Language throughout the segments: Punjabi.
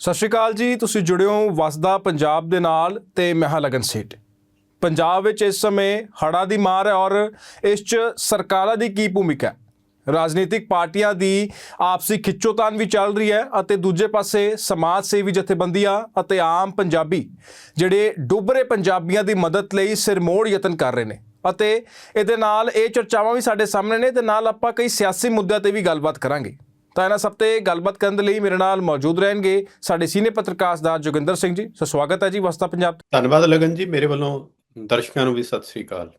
ਸਤਿ ਸ਼੍ਰੀ ਅਕਾਲ ਜੀ, ਤੁਸੀਂ ਜੁੜੇ ਹੋ ਵਸਦਾ ਪੰਜਾਬ ਦੇ ਨਾਲ ਤੇ ਮੈਂ ਹਾਂ ਲਗਨ ਸੇਠ। ਪੰਜਾਬ ਵਿੱਚ ਇਸ ਸਮੇਂ ਹੜ੍ਹਾਂ ਦੀ ਮਾਰ ਹੈ ਔਰ ਇਸ 'ਚ ਸਰਕਾਰਾਂ ਦੀ ਕੀ ਭੂਮਿਕਾ ਹੈ? ਰਾਜਨੀਤਿਕ ਪਾਰਟੀਆਂ ਦੀ ਆਪਸੀ ਖਿੱਚੋਤਾਨ ਵੀ ਚੱਲ ਰਹੀ ਹੈ ਅਤੇ ਦੂਜੇ ਪਾਸੇ ਸਮਾਜ ਸੇਵੀ ਜਥੇਬੰਦੀਆਂ ਅਤੇ ਆਮ ਪੰਜਾਬੀ ਜਿਹੜੇ ਡੁੱਬਰੇ ਪੰਜਾਬੀਆਂ ਦੀ ਮਦਦ ਲਈ ਸਿਰਮੋੜ ਯਤਨ ਕਰ ਰਹੇ ਨੇ। ਅਤੇ ਇਹਦੇ ਨਾਲ ਇਹ ਚਰਚਾਵਾਂ ਵੀ ਸਾਡੇ ਸਾਹਮਣੇ ਨੇ ਤੇ ਨਾਲ ਆਪਾਂ ਕਈ ਸਿਆਸੀ ਮੁੱਦਿਆਂ ਤੇ ਵੀ ਗੱਲਬਾਤ ਕਰਾਂਗੇ। ਤਾਂ ਇਹਨਾਂ ਸਭ ਤੇ ਗੱਲਬਾਤ ਕਰਨ ਦੇ ਲਈ ਮੇਰੇ ਨਾਲ ਮੌਜੂਦ ਰਹਿਣਗੇ ਸਾਡੇ ਸੀਨੀਅਰ ਪੱਤਰਕਾਰ ਦਾ ਜੋਗਿੰਦਰ ਸਿੰਘ ਜੀ। ਸੋ ਸਵਾਗਤ ਹੈ ਜੀ ਵਸਤਾ ਪੰਜਾਬ ਤੋਂ। ਧੰਨਵਾਦ ਲਗਨ ਜੀ ਮੇਰੇ ਵੱਲੋਂ ਦਰਸ਼ਕਾਂ ਨੂੰ ਵੀ ਸਤਿ ਸ੍ਰੀ ਅਕਾਲ।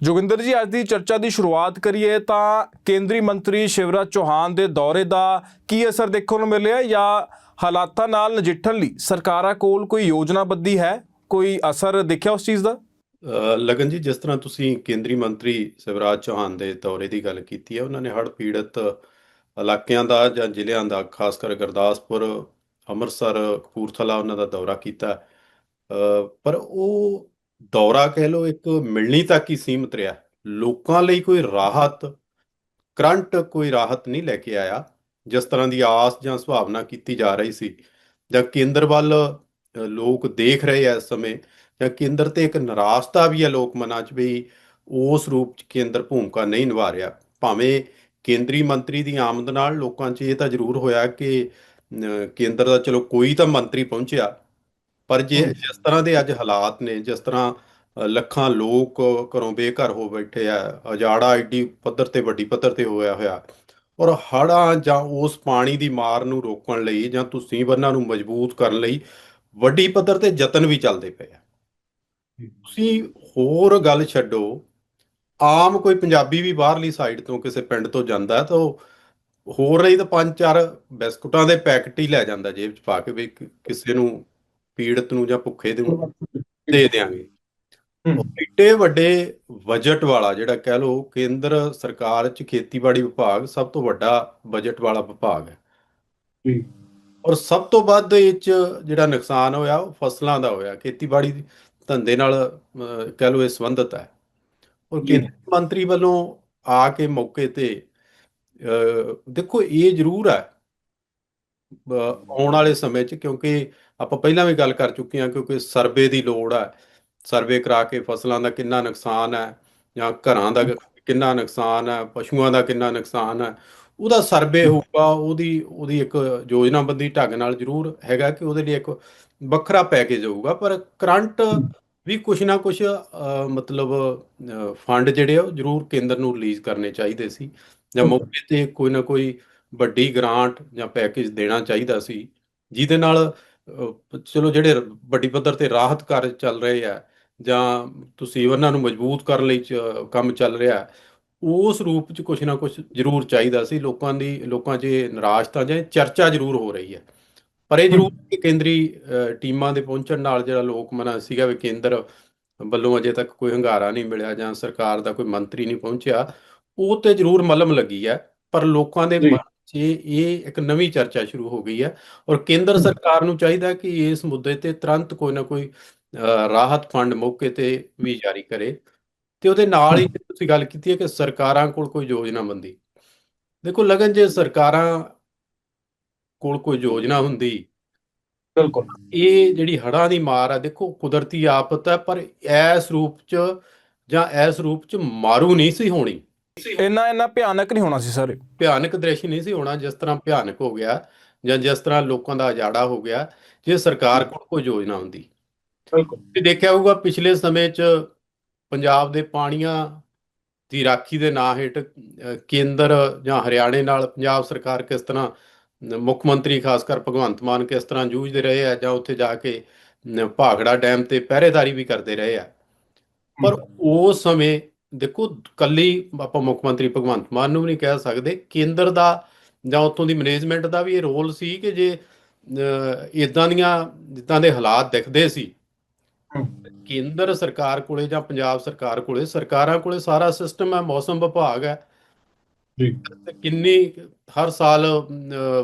ਜੋਗਿੰਦਰ ਜੀ ਅੱਜ ਦੀ ਚਰਚਾ ਦੀ ਸ਼ੁਰੂਆਤ ਕਰੀਏ ਤਾਂ ਕੇਂਦਰੀ ਮੰਤਰੀ ਸ਼ਿਵਰਾਜ ਚੌਹਾਨ ਦੇ ਦੌਰੇ ਦਾ ਕੀ ਅਸਰ ਦੇਖਣ ਨੂੰ ਮਿਲਿਆ ਜਾਂ ਹਾਲਾਤਾਂ ਨਾਲ ਨਜਿੱਠਣ ਲਈ ਸਰਕਾਰਾਂ ਕੋਲ ਕੋਈ ਯੋਜਨਾਬੱਧੀ ਹੈ? ਕੋਈ ਅਸਰ ਦੇਖਿਆ ਉਸ ਚੀਜ਼ ਦਾ? ਲਗਨ ਜੀ ਜਿਸ ਤਰ੍ਹਾਂ ਤੁਸੀਂ ਕੇਂਦਰੀ ਮੰਤਰੀ ਸਿਵਰਾਜ ਚੌਹਾਨ ਦੇ ਦੌਰੇ ਦੀ ਗੱਲ ਕੀਤੀ ਹੈ ਉਹਨਾਂ ਨੇ ਹੜ੍ਹ ਪੀੜਤ ਇਲਾਕਿਆਂ ਦਾ ਜਾਂ ਜ਼ਿਲ੍ਹਿਆਂ ਦਾ ਖਾਸ ਕਰ ਗੁਰਦਾਸਪੁਰ ਅੰਮ੍ਰਿਤਸਰ ਕਪੂਰਥਲਾ ਉਹਨਾਂ ਦਾ ਦੌਰਾ ਕੀਤਾ ਅ, ਪਰ ਉਹ ਦੌਰਾ ਕਹਿ ਲਓ ਇੱਕ ਮਿਲਣੀ ਤੱਕ ਹੀ ਸੀਮਤ ਰਿਹਾ। ਲੋਕਾਂ ਲਈ ਕੋਈ ਰਾਹਤ ਕਰੰਟ ਕੋਈ ਰਾਹਤ ਨਹੀਂ ਲੈ ਕੇ ਆਇਆ ਜਿਸ ਤਰ੍ਹਾਂ ਦੀ ਆਸ ਜਾਂ ਸੁਭਾਵਨਾ ਕੀਤੀ ਜਾ ਰਹੀ ਸੀ। ਜਾਂ ਕੇਂਦਰ ਵੱਲ ਲੋਕ ਦੇਖ ਰਹੇ ਆ ਇਸ ਸਮੇਂ ਜਾਂ ਕੇਂਦਰ ਤੇ ਇੱਕ ਨਿਰਾਸ਼ਤਾ ਵੀ ਹੈ ਲੋਕ ਮਨਾਂ 'ਚ ਵੀ ਉਸ ਰੂਪ 'ਚ ਕੇਂਦਰ ਭੂਮਿਕਾ ਨਹੀਂ ਨਿਭਾ ਰਿਹਾ ਭਾਵੇਂ ਕੇਂਦਰੀ ਮੰਤਰੀ ਦੀ ਆਮਦ ਨਾਲ ਲੋਕਾਂ 'ਚ ਇਹ ਤਾਂ ਜ਼ਰੂਰ ਹੋਇਆ ਕਿ ਕੇਂਦਰ ਦਾ ਚਲੋ ਕੋਈ ਤਾਂ ਮੰਤਰੀ ਪਹੁੰਚਿਆ ਪਰ ਜੇ। ਜਿਸ ਤਰ੍ਹਾਂ ਦੇ ਅੱਜ ਹਾਲਾਤ ਨੇ ਜਿਸ ਤਰ੍ਹਾਂ ਲੱਖਾਂ ਲੋਕ ਘਰੋਂ ਬੇਘਰ ਹੋ ਬੈਠੇ ਆ ਉਜਾੜਾ ਐਡੀ ਪੱਧਰ ਤੇ ਵੱਡੀ ਪੱਧਰ ਤੇ ਹੋਇਆ ਹੋਇਆ ਔਰ ਹੜ੍ਹਾਂ ਜਾਂ ਉਸ ਪਾਣੀ ਦੀ ਮਾਰ ਨੂੰ ਰੋਕਣ ਲਈ ਜਾਂ ਤੁਸੀਂ ਬੰਨਾਂ ਨੂੰ ਮਜ਼ਬੂਤ ਕਰਨ ਲਈ ਵੱਡੀ ਪੱਧਰ ਤੇ ਯਤਨ ਵੀ ਚੱਲਦੇ ਪਏ ਆ ਤੁਸੀਂ ਹੋਰ ਗੱਲ ਛੱਡੋ ਆਮ ਕੋਈ ਪੰਜਾਬੀ ਵੀ ਬਾਹਰਲੀ ਸਾਈਡ ਤੋਂ ਕਿਸੇ ਪਿੰਡ ਤੋਂ ਜਾਂਦਾ ਤਾਂ ਹੋਰ ਲਈ ਤਾਂ ਪੰਜ ਚਾਰ ਬਿਸਕੁਟਾਂ ਦੇ ਪੈਕਟ ਹੀ ਲੈ ਜਾਂਦਾ ਜੇਬ 'ਚ ਪਾ ਕੇ ਵੀ ਕਿਸੇ ਨੂੰ ਪੀੜਤ ਨੂੰ ਜਾਂ ਭੁੱਖੇ ਨੂੰ ਦੇ ਉਹ ਏਡੇ ਵੱਡੇ ਬਜਟ ਵਾਲਾ ਜਿਹੜਾ ਕਹਿ ਲਓ ਕੇਂਦਰ ਸਰਕਾਰ 'ਚ ਖੇਤੀਬਾੜੀ ਵਿਭਾਗ ਸਭ ਤੋਂ ਵੱਡਾ ਬਜਟ ਵਾਲਾ ਵਿਭਾਗ ਹੈ। ਜੀ। ਔਰ ਸਭ ਤੋਂ ਵੱਧ ਇਹ 'ਚ ਜਿਹੜਾ ਨੁਕਸਾਨ ਹੋਇਆ ਉਹ ਫਸਲਾਂ ਦਾ ਹੋਇਆ। ਖੇਤੀਬਾੜੀ ਦੇ ਧੰਦੇ ਨਾਲ ਕਹਿ ਲਓ ਇਹ ਸੰਬੰਧਿਤ ਹੈ। ਔਰ। ਕੇਂਦਰੀ ਮੰਤਰੀ ਵੱਲੋਂ ਆ ਕੇ ਮੌਕੇ ਤੇ ਦੇਖੋ ਇਹ ਜ਼ਰੂਰ ਹੈ ਆਉਣ ਵਾਲੇ ਸਮੇਂ 'ਚ ਕਿਉਂਕਿ ਆਪਾਂ ਪਹਿਲਾਂ ਵੀ ਗੱਲ ਕਰ ਚੁੱਕੇ ਹਾਂ ਕਿਉਂਕਿ ਸਰਵੇ ਦੀ ਲੋੜ ਹੈ। ਸਰਵੇ ਕਰਾ ਕੇ ਫਸਲਾਂ ਦਾ ਕਿੰਨਾ ਨੁਕਸਾਨ ਹੈ ਜਾਂ ਘਰਾਂ ਦਾ ਕਿੰਨਾ ਨੁਕਸਾਨ ਹੈ ਪਸ਼ੂਆਂ ਦਾ ਕਿੰਨਾ ਨੁਕਸਾਨ ਹੈ ਉਹਦਾ ਸਰਵੇ ਹੋਊਗਾ ਉਹਦੀ ਉਹਦੀ ਇੱਕ ਯੋਜਨਾਬੰਦੀ ਢੰਗ ਨਾਲ ਜ਼ਰੂਰ ਹੈਗਾ ਕਿ ਉਹਦੇ ਲਈ ਇੱਕ ਵੱਖਰਾ ਪੈਕੇਜ ਹੋਊਗਾ ਪਰ ਕਰੰਟ ਵੀ ਕੁਛ ਨਾ ਕੁਛ ਮਤਲਬ ਫੰਡ ਜਿਹੜੇ ਆ ਉਹ ਜ਼ਰੂਰ ਕੇਂਦਰ ਨੂੰ ਰਿਲੀਜ਼ ਕਰਨੇ ਚਾਹੀਦੇ ਸੀ ਜਾਂ ਮੌਕੇ ਤੇ ਕੋਈ ਨਾ ਕੋਈ ਵੱਡੀ ਗ੍ਰਾਂਟ ਜਾਂ ਪੈਕੇਜ ਦੇਣਾ ਚਾਹੀਦਾ ਸੀ ਜਿਹਦੇ ਨਾਲ ਚਲੋ ਜਿਹੜੇ ਵੱਡੀ ਪੱਧਰ ਤੇ ਰਾਹਤ ਕਾਰਜ ਚੱਲ ਰਹੇ ਆ ਜਾਂ ਤੁਸੀਂ ਉਹਨਾਂ ਨੂੰ ਮਜ਼ਬੂਤ ਕਰਨ ਲਈ ਕੰਮ ਚੱਲ ਰਿਹਾ ਉਸ ਰੂਪ ਚ ਕੁਛ ਨਾ ਕੁਛ ਜ਼ਰੂਰ ਚਾਹੀਦਾ ਸੀ ਲੋਕਾਂ ਦੀ ਲੋਕਾਂ 'ਚ ਨਿਰਾਸ਼ਤਾ ਜਾਂ ਚਰਚਾ ਜ਼ਰੂਰ ਹੋ ਰਹੀ ਹੈ। ਪਰ ਇਹ ਜ਼ਰੂਰ ਕਿ ਕੇਂਦਰੀ ਟੀਮਾਂ ਦੇ ਪਹੁੰਚਣ ਨਾਲ ਜਿਹੜਾ ਲੋਕ ਮਨ ਸੀਗਾ ਵੀ ਕੇਂਦਰ ਵੱਲੋਂ ਅਜੇ ਤੱਕ ਕੋਈ ਹੰਗਾਰਾ ਨਹੀਂ ਮਿਲਿਆ ਜਾਂ ਸਰਕਾਰ ਦਾ ਕੋਈ ਮੰਤਰੀ ਨਹੀਂ ਪਹੁੰਚਿਆ ਉਹ ਤੇ ਜ਼ਰੂਰ ਮਲਮ ਲੱਗੀ ਹੈ ਪਰ ਲੋਕਾਂ ਦੇ। ਮਨ 'ਚ ਇਹ ਇੱਕ ਨਵੀਂ ਚਰਚਾ ਸ਼ੁਰੂ ਹੋ ਗਈ ਹੈ ਔਰ ਕੇਂਦਰ। ਸਰਕਾਰ ਨੂੰ ਚਾਹੀਦਾ ਕਿ ਇਸ ਮੁੱਦੇ ਤੇ ਤੁਰੰਤ ਕੋਈ ਨਾ ਕੋਈ ਰਾਹਤ ਫੰਡ ਮੌਕੇ ਤੇ ਵੀ ਜਾਰੀ ਕਰੇ ਤੇ ਉਹਦੇ ਨਾਲ ਹੀ ਤੁਸੀਂ ਗੱਲ ਕੀਤੀ ਹੈ ਕਿ ਸਰਕਾਰਾਂ ਕੋਲ ਕੋਈ ਯੋਜਨਾਬੰਦੀ ਦੇਖੋ ਲਗਨ ਜੇ ਸਰਕਾਰਾਂ ਕੋਲ ਕੋਈ ਯੋਜਨਾ ਹੁੰਦੀ। ਬਿਲਕੁਲ। ਇਹ ਜਿਹੜੀ ਹੜ੍ਹਾਂ ਦੀ ਮਾਰ ਆ ਦੇਖੋ ਕੁਦਰਤੀ ਆਫਤ ਹੈ ਪਰ ਇਸ ਰੂਪ ਚ ਜਾਂ ਇਸ ਰੂਪ ਚ ਮਾਰੂ ਨਹੀਂ ਸੀ ਹੋਣੀ। ਇੰਨਾ ਇੰਨਾ ਭਿਆਨਕ ਨਹੀਂ ਹੋਣਾ ਸੀ ਸਰ। ਭਿਆਨਕ ਦ੍ਰਿਸ਼ ਨਹੀਂ ਸੀ ਹੋਣਾ ਜਿਸ ਤਰ੍ਹਾਂ ਭਿਆਨਕ ਹੋ ਗਿਆ ਜਾਂ ਜਿਸ ਤਰ੍ਹਾਂ ਲੋਕਾਂ ਦਾ ਉਜਾੜਾ ਹੋ ਗਿਆ ਜੇ ਸਰਕਾਰ ਕੋਲ ਕੋਈ ਯੋਜਨਾ ਹੁੰਦੀ। ਬਿਲਕੁਲ। ਤੇ ਦੇਖਿਆ ਹੋਊਗਾ ਪਿਛਲੇ ਸਮੇਂ 'ਚ ਪੰਜਾਬ ਦੇ ਪਾਣੀਆਂ ਦੀ ਰਾਖੀ ਦੇ ਨਾਂ ਹੇਠ ਕੇਂਦਰ ਜਾਂ ਹਰਿਆਣੇ ਨਾਲ ਪੰਜਾਬ ਸਰਕਾਰ ਕਿਸ ਤਰ੍ਹਾਂ ਮੁੱਖ ਮੰਤਰੀ ਖਾਸ ਕਰ ਭਗਵੰਤ ਮਾਨ ਕਿਸ ਤਰ੍ਹਾਂ ਜੂਝਦੇ ਰਹੇ ਆ ਜਾਂ ਉੱਥੇ ਜਾ ਕੇ ਅ, ਭਾਖੜਾ ਡੈਮ ਤੇ ਪਹਿਰੇਦਾਰੀ ਵੀ ਕਰਦੇ ਰਹੇ ਆ ਪਰ ਉਸ ਸਮੇਂ ਦੇਖੋ ਕੱਲੀ ਆਪਾਂ ਮੁੱਖ ਮੰਤਰੀ ਭਗਵੰਤ ਮਾਨ ਨੂੰ ਵੀ ਨਹੀਂ ਕਹਿ ਸਕਦੇ ਕੇਂਦਰ ਦਾ ਜਾਂ ਉੱਥੋਂ ਦੀ ਮੈਨੇਜਮੈਂਟ ਦਾ ਵੀ ਇਹ ਰੋਲ ਸੀ ਕਿ ਜੇ ਇਦਾਂ ਦੀਆਂ ਜਿੱਦਾਂ ਦੇ ਹਾਲਾਤ ਦਿਖਦੇ ਸੀ। ਕੇਂਦਰ ਸਰਕਾਰ ਕੋਲੇ ਜਾਂ ਪੰਜਾਬ ਸਰਕਾਰ ਕੋਲੇ ਸਰਕਾਰਾਂ ਕੋਲੇ ਸਾਰਾ ਸਿਸਟਮ ਹੈ ਮੌਸਮ ਵਿਭਾਗ ਹੈ। ਤੇ ਕਿੰਨੀ ਹਰ ਸਾਲ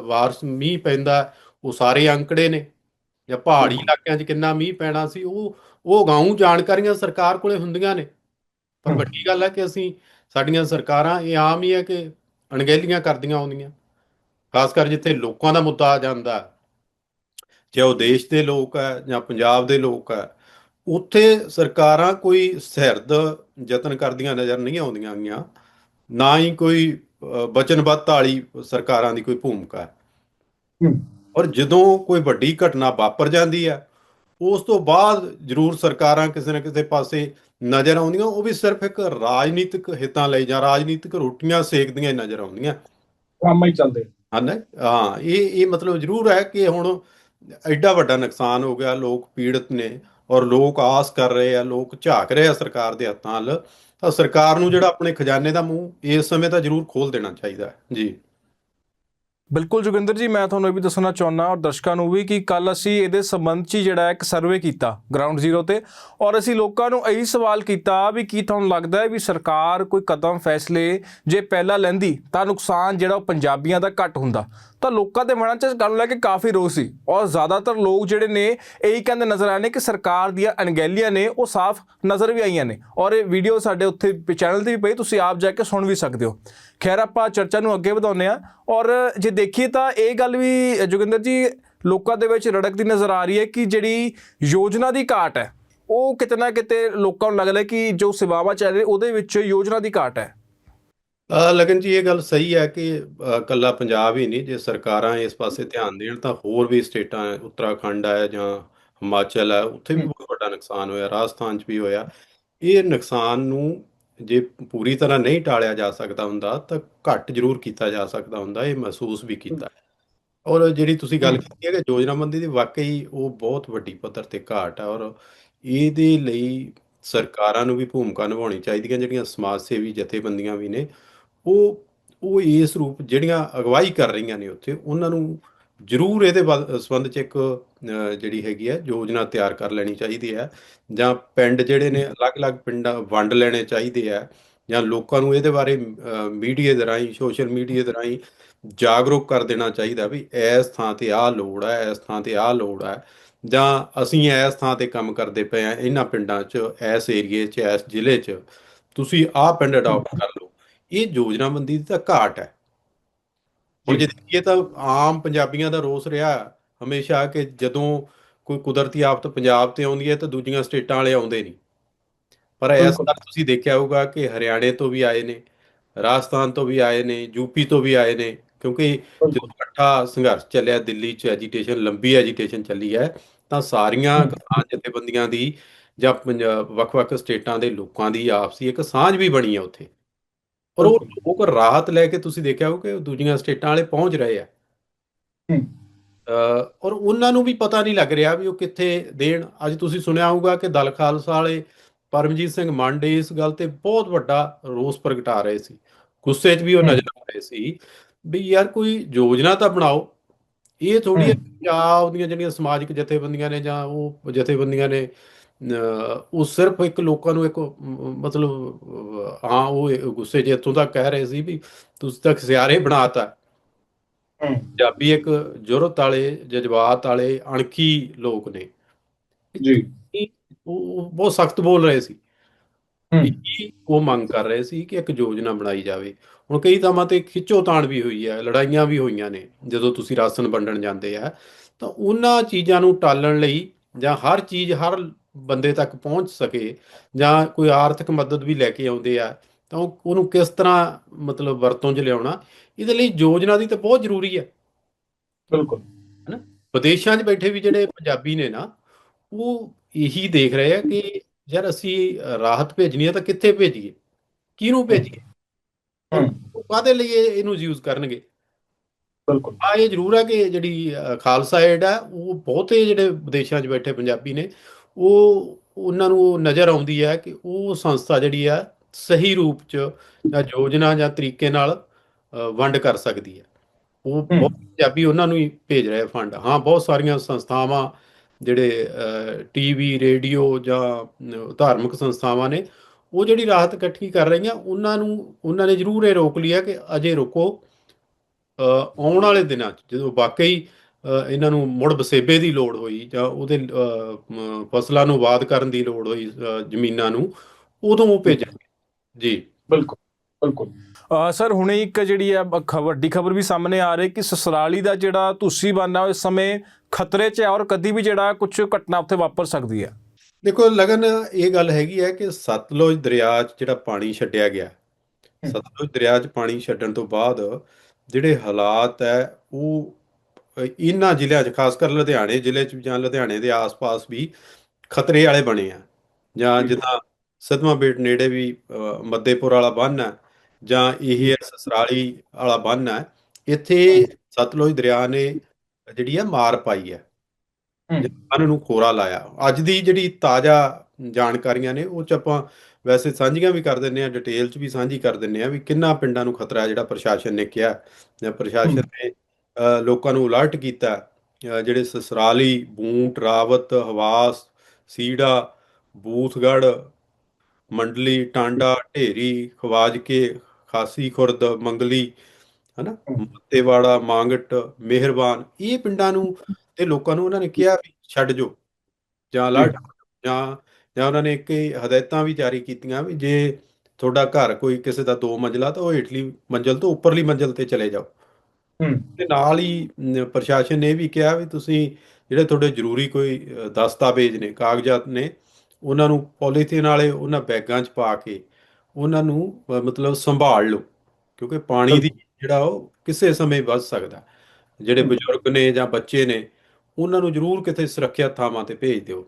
ਵਾਰਸ ਮੀਂਹ ਪੈਂਦਾ ਉਹ ਸਾਰੇ ਅੰਕੜੇ ਨੇ। ਜਾਂ ਪਹਾੜੀ ਇਲਾਕਿਆਂ 'ਚ ਕਿੰਨਾ ਮੀਂਹ ਪੈਣਾ ਸੀ ਉਹ ਉਹ ਗਾਉਂ ਜਾਣਕਾਰੀਆਂ ਸਰਕਾਰ ਕੋਲੇ ਹੁੰਦੀਆਂ ਨੇ। ਪਰ। ਵੱਡੀ ਗੱਲ ਹੈ ਕਿ ਅਸੀਂ ਸਾਡੀਆਂ ਸਰਕਾਰਾਂ ਇਹ ਆਮ ਹੀ ਹੈ ਕਿ ਅਣਗਹਿਲੀਆਂ ਕਰਦੀਆਂ ਆਉਂਦੀਆਂ ਖਾਸ ਕਰ ਜਿੱਥੇ ਲੋਕਾਂ ਦਾ ਮੁੱਦਾ ਆ ਜਾਂਦਾ। ਜੇ ਉਹ ਦੇਸ਼ ਦੇ ਲੋਕ ਹੈ ਜਾਂ ਪੰਜਾਬ ਦੇ ਲੋਕ ਹੈ ਉੱਥੇ ਸਰਕਾਰਾਂ ਕੋਈ ਸਹਿਰਦ ਯਤਨ ਕਰਦੀਆਂ ਨਜ਼ਰ ਨਹੀਂ ਆਉਂਦੀਆਂ ਗੀਆਂ। ਨਾ ਹੀ ਕੋਈ ਅ, ਵਚਨਬੱਧਤਾ ਵਾਲੀ ਸਰਕਾਰਾਂ ਦੀ ਕੋਈ ਭੂਮਿਕਾ ਹੈ। ਔਰ ਜਦੋਂ ਕੋਈ ਵੱਡੀ ਘਟਨਾ ਵਾਪਰ ਜਾਂਦੀ ਹੈ ਉਸ ਤੋਂ ਬਾਅਦ ਜ਼ਰੂਰ ਸਰਕਾਰਾਂ ਕਿਸੇ ਨਾ ਕਿਸੇ ਪਾਸੇ ਨਜ਼ਰ ਆਉਂਦੀਆਂ। ਉਹ ਵੀ ਸਿਰਫ ਇੱਕ ਰਾਜਨੀਤਿਕ ਹਿੱਤਾਂ ਲਈ ਜਾਂ ਰਾਜਨੀਤਿਕ ਰੋਟੀਆਂ ਸੇਕਦੀਆਂ ਨਜ਼ਰ ਆਉਂਦੀਆਂ। ਕੰਮ ਹੀ ਚੱਲਦੇ। ਹਨ। ਹਾਂ ਇਹ ਇਹ ਮਤਲਬ ਜ਼ਰੂਰ ਹੈ ਕਿ ਹੁਣ ਐਡਾ ਵੱਡਾ ਨੁਕਸਾਨ ਹੋ ਗਿਆ ਲੋਕ ਪੀੜਤ ਨੇ। ਔਰ ਲੋਕ ਆਸ ਕਰ ਰਹੇ ਆ, ਲੋਕ ਝਾਕ ਰਹੇ ਆ ਸਰਕਾਰ ਦੇ ਹੱਥਾਂ ਵੱਲ, ਤਾਂ ਸਰਕਾਰ ਨੂੰ ਜਿਹੜਾ ਆਪਣੇ ਖਜ਼ਾਨੇ ਦਾ ਮੂੰਹ ਇਸ ਸਮੇਂ ਤਾਂ ਜ਼ਰੂਰ ਖੋਲ ਦੇਣਾ ਚਾਹੀਦਾ ਹੈ। ਜੀ। ਬਿਲਕੁਲ ਜੋਗਿੰਦਰ ਜੀ, ਮੈਂ ਤੁਹਾਨੂੰ ਇਹ ਵੀ ਦੱਸਣਾ ਚਾਹੁੰਦਾ ਔਰ ਦਰਸ਼ਕਾਂ ਨੂੰ ਵੀ ਕਿ ਕੱਲ ਅਸੀਂ ਇਹਦੇ ਸੰਬੰਧ 'ਚ ਹੀ ਜਿਹੜਾ ਇੱਕ ਸਰਵੇ ਕੀਤਾ ਗਰਾਊਂਡ ਜ਼ੀਰੋ ਤੇ ਔਰ ਅਸੀਂ ਲੋਕਾਂ ਨੂੰ ਇਹੀ ਸਵਾਲ ਕੀਤਾ ਵੀ ਕੀ ਤੁਹਾਨੂੰ ਲੱਗਦਾ ਹੈ ਵੀ ਸਰਕਾਰ ਕੋਈ ਕਦਮ ਫੈਸਲੇ ਜੇ ਪਹਿਲਾਂ ਲੈਂਦੀ ਤਾਂ ਨੁਕਸਾਨ ਜਿਹੜਾ ਉਹ ਪੰਜਾਬੀਆਂ ਦਾ ਘੱਟ ਹੁੰਦਾ? ਤਾਂ ਲੋਕਾਂ ਦੇ ਮਨਾਂ 'ਚ ਇਸ ਗੱਲ ਨੂੰ ਲੈ ਕੇ ਕਾਫੀ ਰੋਸ ਸੀ। ਔਰ ਜ਼ਿਆਦਾਤਰ ਲੋਕ ਜਿਹੜੇ ਨੇ, ਇਹੀ ਕਹਿੰਦੇ ਨਜ਼ਰ ਆਏ ਨੇ ਕਿ ਸਰਕਾਰ ਦੀਆਂ ਅਣਗਹਿਲੀਆਂ ਨੇ, ਉਹ ਸਾਫ਼ ਨਜ਼ਰ ਵੀ ਆਈਆਂ ਨੇ। ਔਰ ਇਹ ਵੀਡੀਓ ਸਾਡੇ ਉੱਥੇ ਚੈਨਲ ਤੇ ਵੀ ਪਈ, ਤੁਸੀਂ ਆਪ ਜਾ ਕੇ ਸੁਣ ਵੀ ਸਕਦੇ ਹੋ। ਖੈਰ, ਆਪਾਂ ਚਰਚਾ ਨੂੰ ਅੱਗੇ ਵਧਾਉਂਦੇ ਆ ਔਰ ਜੇ ਦੇਖੀਏ ਤਾਂ ਇਹ ਗੱਲ ਵੀ, ਜੋਗਿੰਦਰ ਜੀ, ਲੋਕਾਂ ਦੇ ਵਿੱਚ ਰੜਕਦੀ ਨਜ਼ਰ ਆ ਰਹੀ ਹੈ ਕਿ ਜਿਹੜੀ ਯੋਜਨਾ ਦੀ ਘਾਟ ਹੈ, ਉਹ ਕਿਤੇ ਨਾ ਕਿਤੇ ਲੋਕਾਂ ਨੂੰ ਲੱਗਦਾ ਕਿ ਜੋ ਸੇਵਾਵਾਂ ਚੱਲ ਰਹੀ ਉਹਦੇ ਵਿੱਚ ਯੋਜਨਾ ਦੀ ਘਾਟ ਹੈ। ਲਗਨ ਜੀ ਇਹ ਗੱਲ ਸਹੀ ਹੈ ਕਿ ਅ, ਕੱਲਾ ਪੰਜਾਬ ਹੀ ਨਹੀਂ ਜੇ ਸਰਕਾਰਾਂ ਇਸ ਪਾਸੇ ਧਿਆਨ ਦੇਣ ਤਾਂ ਹੋਰ ਵੀ ਸਟੇਟਾਂ ਉੱਤਰਾਖੰਡ ਹੈ ਜਾਂ ਹਿਮਾਚਲ ਹੈ ਉੱਥੇ ਵੀ ਬਹੁਤ ਵੱਡਾ ਨੁਕਸਾਨ ਹੋਇਆ ਰਾਜਸਥਾਨ 'ਚ ਵੀ ਹੋਇਆ। ਇਹ ਨੁਕਸਾਨ ਨੂੰ ਜੇ ਪੂਰੀ ਤਰ੍ਹਾਂ ਨਹੀਂ ਟਾਲਿਆ ਜਾ ਸਕਦਾ ਹੁੰਦਾ ਤਾਂ ਘੱਟ ਜ਼ਰੂਰ ਕੀਤਾ ਜਾ ਸਕਦਾ ਹੁੰਦਾ ਇਹ ਮਹਿਸੂਸ ਵੀ ਕੀਤਾ। ਔਰ ਜਿਹੜੀ ਤੁਸੀਂ ਗੱਲ ਕੀਤੀ ਹੈ ਕਿ ਯੋਜਨਾਬੰਦੀ ਦੀ ਵਾਕਈ ਉਹ ਬਹੁਤ ਵੱਡੀ ਪੱਧਰ ਤੇ ਘਾਟ ਹੈ ਔਰ ਇਹਦੇ ਲਈ ਸਰਕਾਰਾਂ ਨੂੰ ਵੀ ਭੂਮਿਕਾ ਨਿਭਾਉਣੀ ਚਾਹੀਦੀ ਹੈ ਜਿਹੜੀਆਂ ਸਮਾਜ ਸੇਵੀ ਜਥੇਬੰਦੀਆਂ ਵੀ ਨੇ। ਉਹ ਉਹ ਇਸ ਰੂਪ ਜਿਹੜੀਆਂ ਅਗਵਾਈ ਕਰ ਰਹੀਆਂ ਨੇ ਉੱਥੇ, ਉਹਨਾਂ ਨੂੰ ਜ਼ਰੂਰ ਇਹਦੇ ਵੱਲ- ਸੰਬੰਧ ਚ ਇੱਕ ਜਿਹੜੀ ਹੈਗੀ ਹੈ, ਯੋਜਨਾ ਤਿਆਰ ਕਰ ਲੈਣੀ ਚਾਹੀਦੀ ਹੈ। ਜਾਂ ਪਿੰਡ ਜਿਹੜੇ ਨੇ, ਅਲੱਗ-ਅਲੱਗ ਪਿੰਡਾਂ ਵੰਡ ਲੈਣੇ ਚਾਹੀਦੇ ਆ ਜਾਂ ਲੋਕਾਂ ਨੂੰ ਇਹਦੇ ਬਾਰੇ ਮੀਡੀਆ ਦੇ ਰਾਹੀਂ, ਸੋਸ਼ਲ ਮੀਡੀਆ ਦੇ ਰਾਹੀਂ ਜਾਗਰੂਕ ਕਰ ਦੇਣਾ ਚਾਹੀਦਾ ਵੀ ਇਸ ਥਾਂ ਤੇ ਆਹ ਲੋੜ ਹੈ, ਇਸ ਥਾਂ ਤੇ ਆਹ ਲੋੜ ਹੈ। ਜਾਂ ਅਸੀਂ ਇਸ ਥਾਂ ਤੇ ਕੰਮ ਕਰਦੇ ਪਏ ਆ ਇਹਨਾਂ ਪਿੰਡਾਂ 'ਚ, ਇਸ ਏਰੀਏ 'ਚ, ਇਸ ਜ਼ਿਲ੍ਹੇ 'ਚ। ਤੁਸੀਂ ਆਹ ਪਿੰਡ ਅਡਾਪਟ ਕਰ ਲਓ। ਇਹ ਯੋਜਨਾਬੰਦੀ ਦੀ ਤਾਂ ਘਾਟ ਹੈ। ਹੁਣ ਜੇ ਦੇਖੀਏ ਤਾਂ ਆਮ ਪੰਜਾਬੀਆਂ ਦਾ ਰੋਸ ਰਿਹਾ ਹਮੇਸ਼ਾ ਕਿ ਜਦੋਂ ਕੋਈ ਕੁਦਰਤੀ ਆਫਤ ਪੰਜਾਬ ਤੇ ਆਉਂਦੀ ਹੈ ਤਾਂ ਦੂਜੀਆਂ ਸਟੇਟਾਂ ਵਾਲੇ ਆਉਂਦੇ ਨਹੀਂ। ਪਰ ਇਸ। ਵਾਰ ਤੁਸੀਂ ਦੇਖਿਆ ਹੋਊਗਾ ਕਿ ਹਰਿਆਣੇ ਤੋਂ ਵੀ ਆਏ ਨੇ ਰਾਜਸਥਾਨ ਤੋਂ ਵੀ ਆਏ ਨੇ ਯੂਪੀ ਤੋਂ ਵੀ ਆਏ ਨੇ ਕਿਉਂਕਿ ਜਦੋਂ ਇਕੱਠਾ ਸੰਘਰਸ਼ ਚੱਲਿਆ ਦਿੱਲੀ 'ਚ ਐਜੀਟੇਸ਼ਨ ਲੰਬੀ ਐਜੀਟੇਸ਼ਨ ਚੱਲੀ ਹੈ ਤਾਂ ਸਾਰੀਆਂ। ਕਿਸਾਨ ਜਥੇਬੰਦੀਆਂ ਦੀ ਜਾਂ ਵੱਖ-ਵੱਖ ਸਟੇਟਾਂ ਦੇ ਲੋਕਾਂ ਦੀ ਆਪਸੀ ਇੱਕ ਸਾਂਝ ਵੀ ਬਣੀ ਹੈ ਉੱਥੇ। ਔਰ ਉਹ ਲੋਕ ਰਾਹਤ ਲੈ ਕੇ ਤੁਸੀਂ ਦੇਖਿਆ ਹੋ ਕਿ ਉਹ ਦੂਜੀਆਂ ਸਟੇਟਾਂ ਵਾਲੇ ਪਹੁੰਚ ਰਹੇ ਆ। ਔਰ ਉਹਨਾਂ ਨੂੰ ਵੀ ਪਤਾ ਨਹੀਂ ਲੱਗ ਰਿਹਾ ਵੀ ਉਹ ਕਿੱਥੇ ਦੇਣ। ਅੱਜ ਤੁਸੀਂ ਸੁਣਿਆ ਹੋਊਗਾ ਕਿ ਦਲ ਖਾਲਸਾ ਵਾਲੇ ਪਰਮਜੀਤ ਸਿੰਘ ਮੰਡੇ ਇਸ ਗੱਲ ਤੇ ਬਹੁਤ ਵੱਡਾ ਰੋਸ ਪ੍ਰਗਟਾ ਰਹੇ ਸੀ। ਗੁੱਸੇ 'ਚ ਵੀ ਉਹ। ਨਜ਼ਰ ਆ ਰਹੇ ਸੀ ਵੀ ਯਾਰ ਕੋਈ ਯੋਜਨਾ ਤਾਂ ਬਣਾਓ। ਇਹ ਥੋੜੀ। ਪੰਜਾਬ ਦੀਆਂ ਜਿਹੜੀਆਂ ਸਮਾਜਿਕ ਜਥੇਬੰਦੀਆਂ ਨੇ ਜਾਂ ਉਹ ਜਥੇਬੰਦੀਆਂ ਨੇ ਉਹ ਸਿਰਫ ਇੱਕ ਲੋਕਾਂ ਨੂੰ ਇੱਕ ਮਤਲਬ ਹਾਂ ਉਹ ਗੁੱਸੇ 'ਚ ਇੱਥੋਂ ਤੱਕ ਕਹਿ ਰਹੇ ਸੀ ਵੀ ਤੁਸੀਂ ਤਾਂ ਸਿਆਰੇ ਬਣਾਤਾ। ਪੰਜਾਬੀ ਇੱਕ ਜੁਰਤ ਵਾਲੇ ਜਜ਼ਬਾਤ ਵਾਲੇ ਅਣਖੀ ਲੋਕ ਨੇ। ਜੀ। ਉਹ ਬਹੁਤ ਸਖਤ ਬੋਲ ਰਹੇ ਸੀ। ਉਹ ਮੰਗ ਕਰ ਰਹੇ ਸੀ ਕਿ ਇੱਕ ਯੋਜਨਾ ਬਣਾਈ ਜਾਵੇ। ਹੁਣ ਕਈ ਥਾਵਾਂ ਤੇ ਖਿੱਚੋਤਾਣ ਵੀ ਹੋਈ ਹੈ ਲੜਾਈਆਂ ਵੀ ਹੋਈਆਂ ਨੇ ਜਦੋਂ ਤੁਸੀਂ ਰਾਸ਼ਨ ਵੰਡਣ ਜਾਂਦੇ ਆ। ਤਾਂ ਉਹਨਾਂ ਚੀਜ਼ਾਂ ਨੂੰ ਟਾਲਣ ਲਈ ਜਾਂ ਹਰ ਚੀਜ਼ ਹਰ ਬੰਦੇ ਤੱਕ ਪਹੁੰਚ ਸਕੇ ਜਾਂ ਕੋਈ ਆਰਥਿਕ ਮਦਦ ਵੀ ਲੈ ਕੇ ਆਉਂਦੇ ਆ ਤਾਂ ਉਹ- ਉਹਨੂੰ ਕਿਸ ਤਰ੍ਹਾਂ ਮਤਲਬ ਵਰਤੋਂ 'ਚ ਲਿਆਉਣਾ ਇਹਦੇ ਲਈ ਯੋਜਨਾ ਦੀ ਤਾਂ ਬਹੁਤ ਜ਼ਰੂਰੀ ਹੈ ਬਿਲਕੁਲ। ਵਿਦੇਸ਼ਾਂ 'ਚ ਬੈਠੇ ਵੀ ਜਿਹੜੇ ਪੰਜਾਬੀ ਨੇ ਨਾ ਉਹ ਇਹੀ ਦੇਖ ਰਹੇ ਆ ਕਿ ਯਾਰ ਅਸੀਂ ਰਾਹਤ ਭੇਜਣੀ ਹੈ ਤਾਂ ਕਿੱਥੇ ਭੇਜੀਏ? ਕਿਹਨੂੰ ਭੇਜੀਏ? ਉਹ ਕਾਹਦੇ ਲਈ ਇਹ- ਇਹਨੂੰ ਯੂਜ਼ ਕਰਨਗੇ? ਬਿਲਕੁਲ। ਆ ਇਹ ਜ਼ਰੂਰ ਹੈ ਕਿ ਜਿਹੜੀ ਖਾਲਸਾ ਏਡ ਹੈ ਉਹ ਬਹੁਤੇ ਜਿਹੜੇ ਵਿਦੇਸ਼ਾਂ 'ਚ ਬੈਠੇ ਪੰਜਾਬੀ ਨੇ ਉਹ ਉਹਨਾਂ ਨੂੰ ਉਹ ਨਜ਼ਰ ਆਉਂਦੀ ਹੈ ਕਿ ਉਹ ਸੰਸਥਾ ਜਿਹੜੀ ਆ ਸਹੀ ਰੂਪ 'ਚ ਜਾਂ ਯੋਜਨਾ ਜਾਂ ਤਰੀਕੇ ਨਾਲ ਵੰਡ ਕਰ ਸਕਦੀ ਹੈ। ਉਹ ਬਹੁਤ ਪੰਜਾਬੀ ਉਹਨਾਂ ਨੂੰ ਹੀ ਭੇਜ ਰਹੇ ਫੰਡ। ਹਾਂ ਬਹੁਤ ਸਾਰੀਆਂ ਸੰਸਥਾਵਾਂ ਜਿਹੜੇ ਟੀਵੀ ਰੇਡੀਓ ਜਾਂ ਧਾਰਮਿਕ ਸੰਸਥਾਵਾਂ ਨੇ ਉਹ ਜਿਹੜੀ ਰਾਹਤ ਇਕੱਠੀ ਕਰ ਰਹੀਆਂ ਉਹਨਾਂ ਨੂੰ ਉਹਨਾਂ ਨੇ ਜ਼ਰੂਰ ਇਹ ਰੋਕ ਲਿਆ ਕਿ ਅਜੇ ਰੁਕੋ ਆਉਣ ਵਾਲੇ ਦਿਨਾਂ 'ਚ। ਜਦੋਂ ਵਾਕਈ ਇਹਨਾਂ ਨੂੰ ਮੁੜ ਵਸੇਬੇ ਦੀ ਲੋੜ ਹੋਈ ਜਾਂ ਉਹਦੇ ਫਸਲਾਂ ਨੂੰ ਆਬਾਦ ਕਰਨ ਦੀ ਲੋੜ ਹੋਈ ਜ਼ਮੀਨਾਂ ਨੂੰ ਉਦੋਂ ਉਹ ਭੇਜਣਗੇ ਜੀ। ਬਿਲਕੁਲ ਬਿਲਕੁਲ। ਸਰ ਹੁਣੇ ਇੱਕ ਜਿਹੜੀ ਖ- ਵੱਡੀ ਖਬਰ ਵੀ ਸਾਹਮਣੇ ਆ ਰਹੀ ਕਿ ਸਸਰਾਲੀ ਦਾ ਜਿਹੜਾ ਤੁਸੀਂ ਬੰਨਾ ਇਸ ਸਮੇਂ ਖਤਰੇ 'ਚ ਹੈ ਔਰ ਕਦੀ ਵੀ ਜਿਹੜਾ ਕੁਝ ਘਟਨਾ ਉੱਥੇ ਵਾਪਰ ਸਕਦੀ ਹੈ ਦੇਖੋ ਲਗਨ ਇਹ ਗੱਲ ਹੈਗੀ ਹੈ ਕਿ ਸਤਲੁਜ ਦਰਿਆ 'ਚ ਜਿਹੜਾ ਪਾਣੀ ਛੱਡਿਆ ਗਿਆ। ਸਤਲੁਜ ਦਰਿਆ 'ਚ ਪਾਣੀ ਛੱਡਣ ਤੋਂ ਬਾਅਦ ਜਿਹੜੇ ਹਾਲਾਤ ਹੈ ਉਹ ਇਹਨਾਂ ਜ਼ਿਲ੍ਹਿਆਂ 'ਚ ਖਾਸ ਕਰ ਲੁਧਿਆਣੇ ਜ਼ਿਲ੍ਹੇ 'ਚ ਜਾਂ ਲੁਧਿਆਣੇ ਦੇ ਆਸ-ਪਾਸ ਵੀ ਖਤਰੇ ਵਾਲੇ ਬਣੇ ਆ। ਜਾਂ। ਜਿੱਦਾਂ ਸਦਮਾ ਬੇਟ ਨੇੜੇ ਵੀ ਮੱਦੇਪੁਰ ਵਾਲਾ ਬੰਨ੍ਹ ਹੈ ਜਾਂ ਇਹ ਸਸਰਾਲੀ ਵਾਲਾ ਬੰਨ੍ਹ ਹੈ ਇੱਥੇ ਸਤਲੁਜ ਦਰਿਆ ਨੇ ਜਿਹੜੀ ਹੈ ਮਾਰ ਪਾਈ ਹੈ। ਉਹਨਾਂ ਨੂੰ ਖੋਰਾ ਲਾਇਆ। ਅੱਜ ਦੀ ਜਿਹੜੀ ਤਾਜ਼ਾ ਜਾਣਕਾਰੀਆਂ ਨੇ ਉਹ ਚ ਆਪਾਂ ਵੈਸੇ ਸਾਂਝੀਆਂ ਵੀ ਕਰ ਦਿੰਨੇ ਆ ਡਿਟੇਲ ਚ ਵੀ ਸਾਂਝੀ ਕਰ ਦਿੰਨੇ ਆ ਵੀ ਕਿੰਨਾ ਪਿੰਡਾਂ ਨੂੰ ਖਤਰਾ ਹੈ ਜਿਹੜਾ ਪ੍ਰਸ਼ਾਸਨ ਨੇ ਕਿਹਾ। ਜਾਂ ਪ੍ਰਸ਼ਾਸਨ। ਨੇ ਲੋਕਾਂ ਨੂੰ ਅਲਰਟ ਕੀਤਾ ਜਿਹੜੇ ਸਸਰਾਲੀ ਬੂੰਟ ਰਾਵਤ ਹਵਾਸ ਸੀੜਾ ਬੂਥਗੜ ਮੰਡਲੀ ਟਾਂਡਾ ਢੇਰੀ ਖਵਾਜਕੇ ਖਾਸੀ ਖੁਰਦ ਮੰਗਲੀ ਹਨਾ। ਮੱਤੇਵਾੜਾ ਮਾਂਗਟ ਮਿਹਰਬਾਨ। ਇਹ ਪਿੰਡਾਂ ਨੂੰ ਤੇ ਲੋਕਾਂ ਨੂੰ ਉਹਨਾਂ ਨੇ ਕਿਹਾ ਵੀ ਛੱਡ ਜੋ ਜਾਂ ਅਲਰਟ ਜਾਂ ਜਾਂ ਉਹਨਾਂ ਨੇ ਇੱਕ ਹਦਾਇਤਾਂ ਵੀ ਜਾਰੀ ਕੀਤੀਆਂ ਵੀ ਜੇ ਤੁਹਾਡਾ ਘਰ ਕੋਈ ਕਿਸੇ ਦਾ ਦੋ ਮੰਜ਼ਲਾ ਤਾਂ ਉਹ ਹੇਠਲੀ ਮੰਜ਼ਲ ਤੋਂ ਉੱਪਰਲੀ ਮੰਜ਼ਲ ਤੇ ਚਲੇ ਜਾਓ। ਹੂੰ। ਤੇ ਨਾਲ ਹੀ ਨ, ਪ੍ਰਸ਼ਾਸਨ ਨੇ ਇਹ ਵੀ ਕਿਹਾ ਵੀ ਤੁਸੀਂ ਜਿਹੜੇ ਤੁਹਾਡੇ ਜ਼ਰੂਰੀ ਕੋਈ ਅ, ਦਸਤਾਵੇਜ਼ ਨੇ ਕਾਗਜ਼ਾਤ ਨੇ ਉਹਨਾਂ ਨੂੰ ਪੋਲੀਥੀਨ ਵਾਲੇ ਉਹਨਾਂ ਬੈਗਾਂ 'ਚ ਪਾ ਕੇ ਉਹਨਾਂ ਨੂੰ ਅ, ਮਤਲਬ ਸੰਭਾਲ ਲਓ। ਕਿਉਂਕਿ ਪਾਣੀ ਦੀ ਜਿਹੜਾ ਉਹ ਕਿਸੇ ਸਮੇਂ ਵੱਧ ਸਕਦਾ। ਜਿਹੜੇ। ਬਜ਼ੁਰਗ ਨੇ ਜਾਂ ਬੱਚੇ ਨੇ ਉਹਨਾਂ ਨੂੰ ਜ਼ਰੂਰ ਕਿਤੇ ਸੁਰੱਖਿਅਤ ਥਾਵਾਂ ਤੇ ਭੇਜ ਦਿਓ।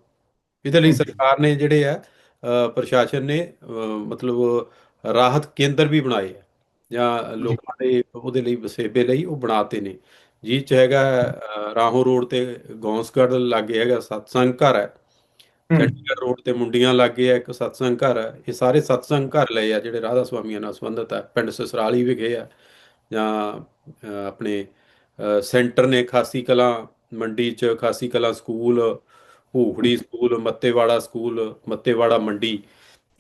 ਇਹਦੇ ਲਈ। ਸਰਕਾਰ ਨੇ ਜਿਹੜੇ ਆ ਅ, ਪ੍ਰਸ਼ਾਸਨ ਨੇ ਅ, ਮਤਲਬ ਰਾਹਤ ਕੇਂਦਰ ਵੀ ਬਣਾਏ ਆ। ਜਾਂ ਲੋਕਾਂ ਦੇ ਉਹਦੇ ਲਈ ਵਸੇਬੇ ਲਈ ਉਹ ਬਣਾਤੇ ਨੇ। ਜੀ ਚ ਹੈਗਾ ਰਾਹੋਂ ਰੋਡ ਤੇ ਗੌਂਸਗੜ੍ਹ ਲਾਗੇ ਹੈਗਾ ਸਤਸੰਗ ਘਰ ਹੈ। ਚੰਡੀਗੜ੍ਹ ਰੋਡ ਤੇ ਮੁੰਡੀਆਂ ਲਾਗੇ ਹੈ ਇੱਕ ਸਤਸੰਗ ਘਰ ਹੈ। ਇਹ ਸਾਰੇ ਸਤਸੰਗ ਘਰ ਲਏ ਆ ਜਿਹੜੇ ਰਾਧਾ ਸੁਆਮੀਆਂ ਨਾਲ ਸੰਬੰਧਿਤ ਹੈ। ਪਿੰਡ ਸਸਰਾਲੀ ਵਿਖੇ ਆ ਜਾਂ ਆਪਣੇ ਸੈਂਟਰ ਨੇ ਖਾਸੀ ਕਲਾਂ ਮੰਡੀ ਚ Khasi Kalan school Bhukhri school Mattewara school Mattewara ਮੰਡੀ।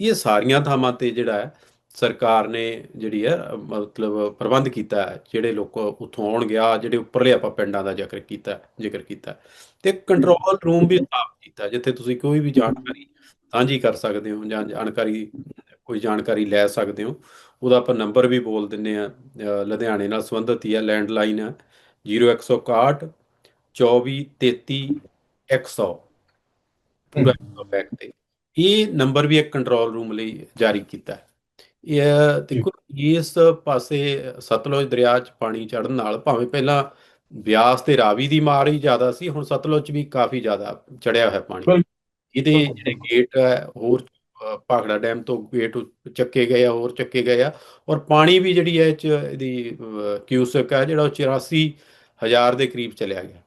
ਇਹ ਸਾਰੀਆਂ ਥਾਵਾਂ ਤੇ ਜਿਹੜਾ ਹੈ ਸਰਕਾਰ ਨੇ ਜਿਹੜੀ ਹੈ, ਮਤਲਬ ਪ੍ਰਬੰਧ ਕੀਤਾ ਹੈ, ਜਿਹੜੇ ਲੋਕ ਉੱਥੋਂ ਆਉਣ ਗਿਆ ਜਿਹੜੇ ਉੱਪਰਲੇ ਆਪਾਂ ਪਿੰਡਾਂ ਦਾ ਜ਼ਿਕਰ ਕੀਤਾ ਜ਼ਿਕਰ ਕੀਤਾ ਤੇ ਕੰਟਰੋਲ ਰੂਮ ਵੀ ਸਥਾਪਿਤ ਕੀਤਾ, ਜਿੱਥੇ ਤੁਸੀਂ ਕੋਈ ਵੀ ਜਾਣਕਾਰੀ ਸਾਂਝੀ ਕਰ ਸਕਦੇ ਹੋ, ਜਾਂ ਜਾਣਕਾਰੀ, ਕੋਈ ਜਾਣਕਾਰੀ ਲੈ ਸਕਦੇ ਹੋ, ਉਹਦਾ ਆਪਾਂ ਨੰਬਰ ਵੀ ਬੋਲ ਦਿੰਨੇ ਆ ਲੁਧਿਆਣੇ ਨਾਲ ਸੰਬੰਧਿਤ ਹੀ ਹੈ ਲੈਂਡਲਾਈਨ ਹੈ 0161 24 33 100 ਪੂਰਾ ਬੈਕ ਤੇ। ਇਹ ਨੰਬਰ ਵੀ ਇੱਕ ਕੰਟਰੋਲ ਰੂਮ ਲਈ ਜਾਰੀ ਕੀਤਾ ਹੈ। ਇਹ ਦੇਖੋ ਇਸ ਪਾਸੇ ਸਤਲੁਜ ਦਰਿਆ 'ਚ ਪਾਣੀ ਚੜਨ ਨਾਲ ਭਾਵੇਂ ਪਹਿਲਾਂ ਬਿਆਸ ਤੇ ਰਾਵੀ ਦੀ ਮਾਰ ਹੀ ਜ਼ਿਆਦਾ ਸੀ ਹੁਣ ਸਤਲੁਜ 'ਚ ਵੀ ਕਾਫੀ ਜ਼ਿਆਦਾ ਚੜਿਆ ਹੋਇਆ ਪਾਣੀ। ਇਹਦੇ ਜਿਹੜੇ ਗੇਟ ਹੈ ਹੋਰ ਭਾਖੜਾ ਡੈਮ ਤੋਂ ਗੇਟ ਚੱਕੇ ਗਏ ਆ ਹੋਰ ਚੱਕੇ ਗਏ ਆ ਔਰ ਪਾਣੀ ਵੀ ਜਿਹੜੀ ਹੈ ਇਹ 'ਚ ਇਹਦੀ ਕਿਊਸਕ ਹੈ ਜਿਹੜਾ ਉਹ 84 ਹਜ਼ਾਰ ਦੇ ਕਰੀਬ ਚਲਿਆ ਗਿਆ।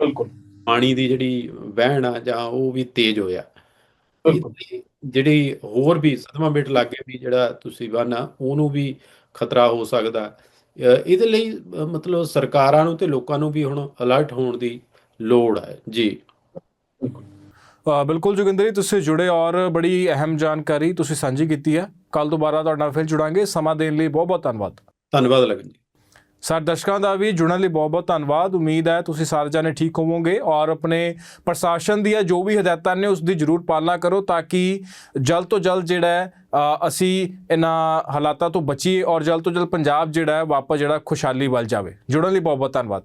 ਬਿਲਕੁਲ। ਪਾਣੀ ਦੀ ਜਿਹੜੀ ਵਹਿਣ ਆ ਜਾਂ ਉਹ ਵੀ ਤੇਜ਼ ਹੋਇਆ। ਬਿਲਕੁਲ। ਜਿਹੜੀ ਹੋਰ ਵੀ ਸਦਮਾ ਬਿਟ ਲਾਗੇ ਵੀ ਜਿਹੜਾ ਤੁਸੀਂ ਬੰਨ ਆ ਉਹਨੂੰ ਵੀ ਖਤਰਾ ਹੋ ਸਕਦਾ। ਇਹਦੇ ਲਈ ਮਤਲਬ ਸਰਕਾਰਾਂ ਨੂੰ ਤੇ ਲੋਕਾਂ ਨੂੰ ਵੀ ਹੁਣ ਅਲਰਟ ਹੋਣ ਦੀ ਲੋੜ ਹੈ। ਜੀ। ਬਿਲਕੁਲ ਜੋਗਿੰਦਰ ਜੀ ਤੁਸੀਂ ਜੁੜੇ ਔਰ ਬੜੀ ਅਹਿਮ ਜਾਣਕਾਰੀ ਤੁਸੀਂ ਸਾਂਝੀ ਕੀਤੀ ਹੈ। ਕੱਲ ਦੁਬਾਰਾ ਤੁਹਾਡੇ ਨਾਲ ਫਿਰ ਜੁੜਾਂਗੇ। ਸਮਾਂ ਦੇਣ ਲਈ ਬਹੁਤ ਬਹੁਤ ਧੰਨਵਾਦ। ਧੰਨਵਾਦ ਲਗਨ ਜੀ। ਸਾਡੇ ਦਰਸ਼ਕਾਂ ਦਾ ਵੀ ਜੁੜਨ ਲਈ ਬਹੁਤ ਬਹੁਤ ਧੰਨਵਾਦ। ਉਮੀਦ ਹੈ ਤੁਸੀਂ ਸਾਰੇ ਜਾਣੇ ਠੀਕ ਹੋਵੋਗੇ ਔਰ ਆਪਣੇ ਪ੍ਰਸ਼ਾਸਨ ਦੀਆਂ ਜੋ ਵੀ ਹਦਾਇਤਾਂ ਨੇ ਉਸ ਦੀ ਜ਼ਰੂਰ ਪਾਲਣਾ ਕਰੋ ਤਾਂ ਕਿ ਜਲਦ ਤੋਂ ਜਲਦ ਜਿਹੜਾ ਅਸੀਂ ਇਹਨਾਂ ਹਾਲਾਤਾਂ ਤੋਂ ਬਚੀਏ ਔਰ ਜਲਦ ਤੋਂ ਜਲਦ ਪੰਜਾਬ ਜਿਹੜਾ ਹੈ, ਵਾਪਸ ਜਿਹੜਾ ਖੁਸ਼ਹਾਲੀ ਵੱਲ ਜਾਵੇ। ਜੁੜਨ ਲਈ ਬਹੁਤ ਬਹੁਤ ਧੰਨਵਾਦ।